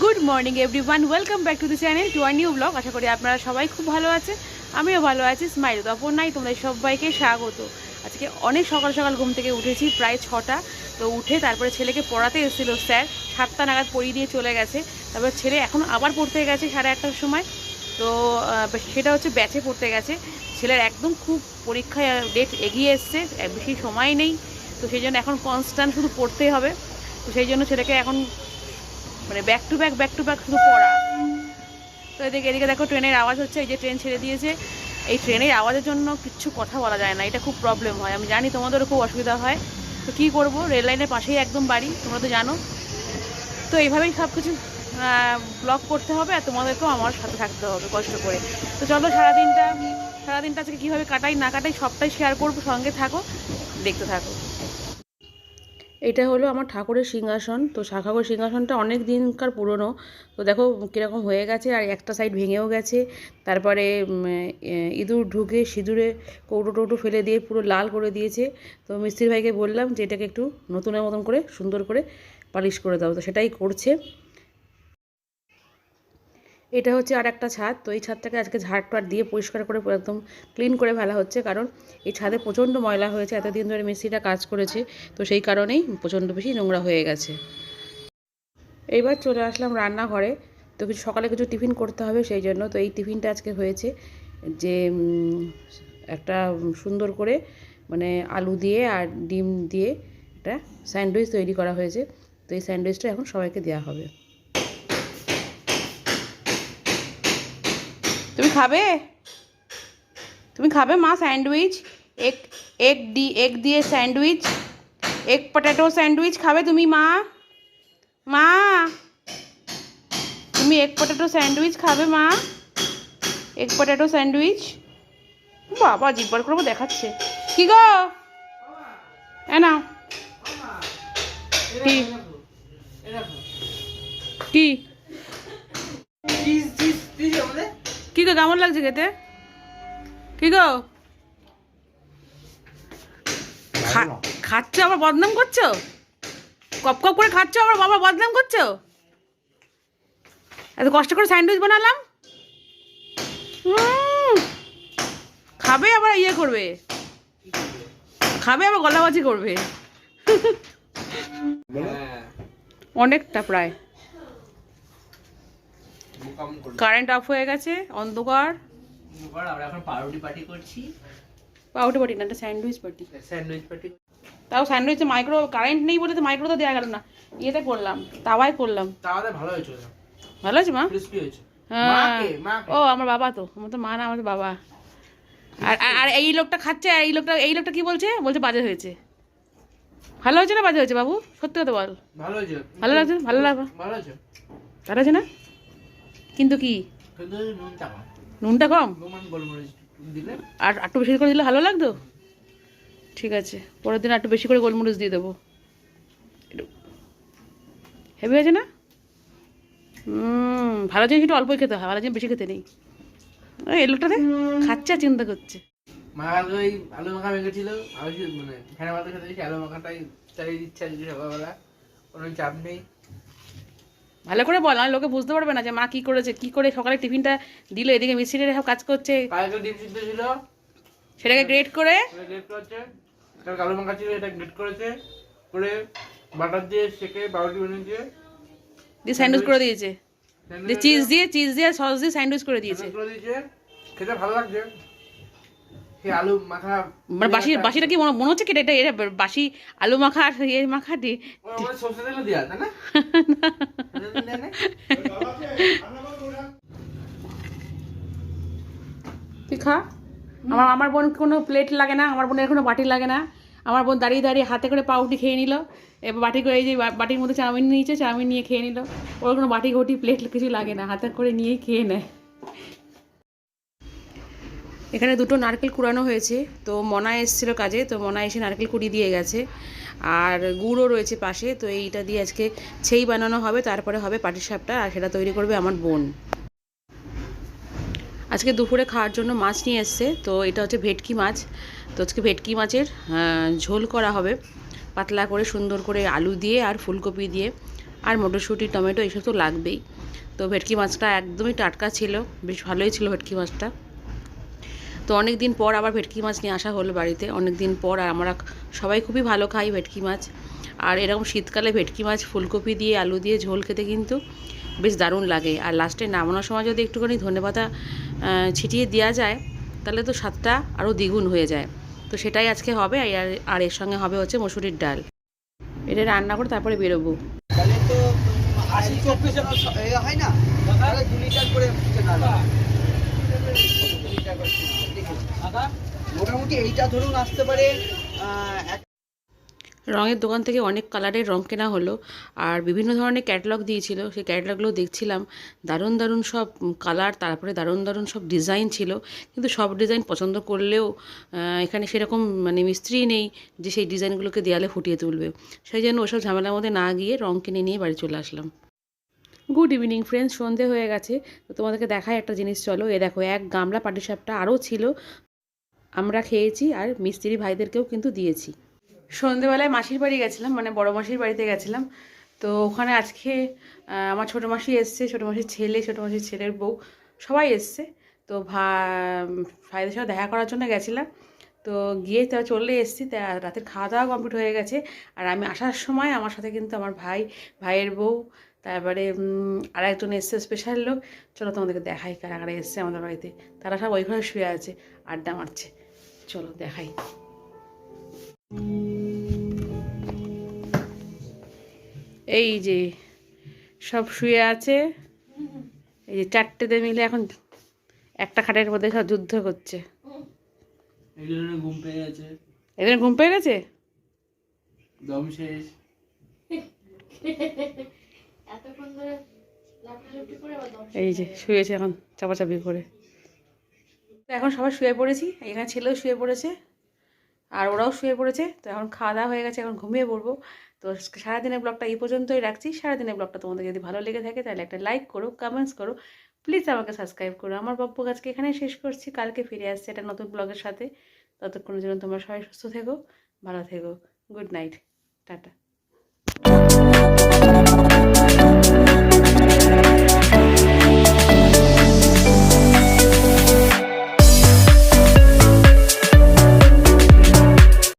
Good morning everyone welcome back to the channel to our new blog আশা করি আপনারা সবাই খুব ভালো আছে আমিও ভালো আছি। স্মাইল তপন নাই তোমরা সবাইকে স্বাগত। আজকে অনেক সকাল সকাল ঘুম থেকে উঠেছি, প্রায় ছটা। তো উঠে তারপরে ছেলেকে পড়াতে এসেছিল স্যার। সাতটা নাগাদ পড়িয়ে দিয়ে চলে গেছে। তারপর ছেলে এখন আবার পড়তে গেছে সাড়ে আটটার সময়। তো সেটা হচ্ছে ব্যাচে পড়তে গেছে। ছেলের একদম খুব পরীক্ষায় ডেট এগিয়ে এসছে। বেশি সময় নেই। তো সেই জন্য এখন কনস্ট্যান্ট শুধু পড়তেই হবে। তো সেই জন্য ছেলেকে এখন মানে back to back back to back শুধু পড়া। তো এদিকে এদিকে দেখো ট্রেনের আওয়াজ হচ্ছে, এই যে ট্রেন ছেড়ে দিয়েছে। এই ট্রেনের আওয়াজের জন্য কিচ্ছু কথা বলা যায় না, এটা খুব প্রবলেম হয়। আমি জানি তোমাদেরও খুব অসুবিধা হয়। তো কী করব? রেল লাইনের পাশেই একদম বাড়ি, তোমরা তো জানো। তো এইভাবেই সব কিছু ব্লগ করতে হবে আর তোমাদেরকেও আমার সাথে থাকতে হবে কষ্ট করে। তো চলো সারাদিনটা সারাদিনটা আজকে কীভাবে কাটাই না কাটাই সবটাই শেয়ার করব, সঙ্গে থাকো, দেখতে থাকো। এটা হলো আমার ঠাকুরের সিংহাসন। তো ঠাকুরের সিংহাসনটা অনেক দিনকার পুরনো। তো দেখো কীরকম হয়ে গেছে, আর একটা সাইড ভেঙেও গেছে। তারপরে ইঁদুর ঢুকে সিঁদুরে কৌটো টৌটো ফেলে দিয়ে পুরো লাল করে দিয়েছে। তো মিস্ত্রি ভাইকে বললাম যে এটাকে একটু নতুনের মতন করে সুন্দর করে পালিশ করে দাও। তো সেটাই করছে। এটা হচ্ছে আর একটা ছাদ। তো এই ছাদটাকে আজকে ঝাড় টাড় দিয়ে পরিষ্কার করে একদম ক্লিন করে ফেলা হচ্ছে। কারণ এই ছাদে প্রচণ্ড ময়লা হয়েছে। এতদিন ধরে মিস্ত্রিটা কাজ করেছে। তো সেই কারণেই প্রচণ্ড বেশি নোংরা হয়ে গেছে। এইবার চলে আসলাম রান্নাঘরে। তো কিছু সকালে কিছু টিফিন করতে হবে সেই জন্য। তো এই টিফিনটা আজকে হয়েছে যে একটা সুন্দর করে মানে আলু দিয়ে আর ডিম দিয়ে একটা স্যান্ডউইচ তৈরি করা হয়েছে। তো এই স্যান্ডউইচটা এখন সবাইকে দেওয়া হবে। তুমি খাবে? তুমি খাবে মা স্যান্ডউইচ? এক এক ডি এগ দিয়ে স্যান্ডউইচ? এক পটেটো স্যান্ডউইচ খাবে তুমি মা? মা! তুমি এক পটেটো স্যান্ডউইচ খাবে মা? এক পটেটো স্যান্ডউইচ? বাবা, জিব্বার করব দেখাচ্ছে। কি গো? না কি? কি? কি গো কেমন লাগছে খেতে? কি গো? খাচ্ছ আবার বদনাম করছ? কপ কপ করে খাচ্ছ আবার বাবা বদনাম করছ? এত কষ্ট করে স্যান্ডউইচ বানালাম? খাবে আবার ইয়ে করবে। খাবে আবার গলাবাজি করবে। অনেকটা প্রায়। কারেন্ট অফ হয়ে গেছে অন্ধকার। আমরা এখন পাউরুটি পার্টি করছি। না একটা স্যান্ডউইচ পাটি স্যান্ডউইচ পার্টি। তাও স্যান্ডউইচে মাইক্রো কারেন্ট নেই বলে তো মাইক্রো তো দেওয়া গেল না। ইয়েতে করলাম তাওয়াই করলাম। ভালো হয়েছে ভালো মা? ক্রিস্পি হয়েছে। হ্যাঁ। ও আমার বাবা তো আমার তো মা না আমার তো বাবা। আর আর- এই লোকটা খাচ্ছে আর এই লোকটা এই লোকটা কি বলছে? বলছে বাজে হয়েছে। ভালো হয়েছে না বাজে হয়েছে বাবু? সত্যি কথা বল। ভালো হয়েছে। ভালো লাগছে ভালো লাগবে ভালো হয়েছে। ভালো আছে না? কিন্তু কি? নুনটা কম। নুনটা কম? নুন আর একটু বেশি করে দিলে ভালো লাগতো? ঠিক আছে পরের দিন একটু বেশি করে গোলমরিচ দিয়ে দেবো। হেভি হয়েছে না? ভালো জিনিস একটু অল্পই খেতে হয় ভালো জিনিস বেশি খেতে নেই। এই লোকটাতে খাচ্ছে আর চিন্তা করছে। মা ওই আলু মাখা মেখেছিল আমি মানে মাথা খেতে আলু মাখাটাই চালিয়ে দিচ্ছে সকালবেলা কোনো চাপ নেই। ভালো করে বল লোকে বুঝতে পারবে না যে মা কি করেছে কি করে সকালে টিফিনটা দিল এদিকে মিস্ত্রিরা সব কাজ করছে। সেটাকে গ্রেট করে? মাখা ছিল এটা গ্রেট করেছে। করে বাটার দিয়ে সেকে পাউরুটি বানিয়েছে দিয়ে স্যান্ডউইচ করে দিয়েছে। দিয়ে চিজ দিয়ে চিজ দিয়ে সস দিয়ে স্যান্ডউইচ করে দিয়েছে। করে দিয়েছে। খেতে ভালো লাগছে। আলু মাখা মানে বাসি বাসিটা কি মনে মনে হচ্ছে কি এটা এটা বাসি আলু মাখা আর ইয়ে মাখা দি ও, ওটা সর্ষে তেলে দেওয়া তাই না? না, না, না। তুই খা আমার আমার বোন কোনো প্লেট লাগে না আমার বোনের কোনো বাটি লাগে না। আমার বোন দাঁড়িয়ে দাঁড়িয়ে হাতে করে পাউটি খেয়ে নিল। এবার বাটি করে এই যে বাটির মধ্যে চাউমিন নিয়েছে চাউমিন নিয়ে খেয়ে নিল। ওর কোনো বাটি ঘটি প্লেট কিছু লাগে না হাতে করে নিয়েই খেয়ে নেয়। এখানে দুটো নারকেল কুড়ানো হয়েছে। তো মনা এসেছিল কাজে, তো মনা এসে নারকেল কুড়ি দিয়ে গেছে। আর গুড়ও রয়েছে পাশে, তো এইটা দিয়ে আজকে ছেই বানানো হবে, তারপরে হবে পাটিসাপটা আর সেটা তৈরি করবে আমার বোন। আজকে দুপুরে খাওয়ার জন্য মাছ নিয়ে এসছে, তো এটা হচ্ছে ভেটকি মাছ। তো আজকে ভেটকি মাছের ঝোল করা হবে, পাতলা করে সুন্দর করে আলু দিয়ে আর ফুলকপি দিয়ে, আর মটরশুঁটি, টমেটো, এইসব তো লাগবেই। তো ভেটকি মাছটা একদমই টাটকা ছিল, বেশ ভালোই ছিল ভেটকি মাছটা। তো অনেক দিন পর আবার ভেটকি মাছ নিয়ে আসা হলো বাড়িতে। অনেক দিন পর আর আমরা সবাই খুবই ভালো খাই ভেটকি মাছ। আর এরকম শীতকালে ভেটকি মাছ ফুলকপি দিয়ে, আলু দিয়ে ঝোল খেতে কিন্তু বেশ দারুণ লাগে। আর লাস্টে নামানোর সময় যদি একটুখানি ধনেপাতা ছিটিয়ে দেওয়া যায়, তাহলে তো স্বাদটা আরও দ্বিগুণ হয়ে যায়। তো সেটাই আজকে হবে, আর এর সঙ্গে হবে হচ্ছে মসুরির ডাল। এটা রান্না করে তারপরে বেরোবো। হয় না? মোটামুটি ধরুন আসতে পারে রঙের দোকান থেকে অনেক কালারের রং কেনা হলো আর বিভিন্ন ধরনের ক্যাটালগ দিয়েছিল। সেই ক্যাটালগুলো দেখছিলাম। দারুণ দারুণ সব কালার, তারপরে দারুণ দারুণ সব ডিজাইন ছিল। কিন্তু সব ডিজাইন পছন্দ করলেও এখানে সেরকম মানে মিস্ত্রি নেই যে সেই ডিজাইনগুলোকে দেয়ালে ফুটিয়ে তুলবে। সেই জন্য ওসব ঝামেলার মধ্যে না গিয়ে রং কিনে নিয়ে বাড়ি চলে আসলাম। গুড ইভিনিং ফ্রেন্ডস সন্ধে হয়ে গেছে। তো তোমাদেরকে দেখায় একটা জিনিস, চলো। এ দেখো, এক গামলা পাটিসাপটা আরও ছিল। আমরা খেয়েছি আর মিস্ত্রি ভাইদেরকেও কিন্তু দিয়েছি। সন্ধেবেলায় মাসির বাড়ি গেছিলাম মানে বড় মাসির বাড়িতে গেছিলাম। তো ওখানে আজকে আমার ছোটো মাসি এসছে, ছোটো মাসির ছেলে, ছোটো মাসির ছেলের বউ, সবাই এসছে। তো ভা, ভাইদের সাথে দেখা করার জন্য গেছিলাম। তো গিয়ে তারা চলে এসেছি, তা রাতের খাওয়া দাওয়া কমপ্লিট হয়ে গেছে। আর আমি আসার সময় আমার সাথে কিন্তু আমার ভাই, ভাইয়ের বউ, তারপরে আর একজন এসছে স্পেশাল লোক। চলো তোমাদেরকে দেখাই কারা কারা এসছে আমাদের বাড়িতে। তারা সব ওই শুয়ে আছে, আড্ডা মারছে। চলো দেখাই। এই যে সব শুয়ে আছে। এই যে চারটেতে মিলে এখন একটা খাটের মধ্যে সব যুদ্ধ করছে। এই ঘুম পেয়ে গেছে। এদের ঘুম পেয়ে গেছে? দম শেষ। এই যে শুয়েছে এখন চাপাচাপি করে। তো এখন সবাই শুয়ে পড়েছি এখানে ছেলেও শুয়ে পড়েছে আর ওরাও শুয়ে পড়েছে। তো এখন খাওয়া দাওয়া হয়ে গেছে এখন ঘুমিয়ে পড়ব। তো সারাদিনের ব্লগটা এই পর্যন্তই রাখছি। সারাদিনের ব্লগটা তোমাদের যদি ভালো লেগে থাকে তাহলে একটা লাইক করো কমেন্টস করো প্লিজ আমাকে সাবস্ক্রাইব করো। আমার বব্ব আজকে এখানে শেষ করছি। কালকে ফিরে আসছি এটা নতুন ব্লগের সাথে। ততক্ষণ যেন তোমরা সবাই সুস্থ থেকো, ভালো থেকো। Good night tata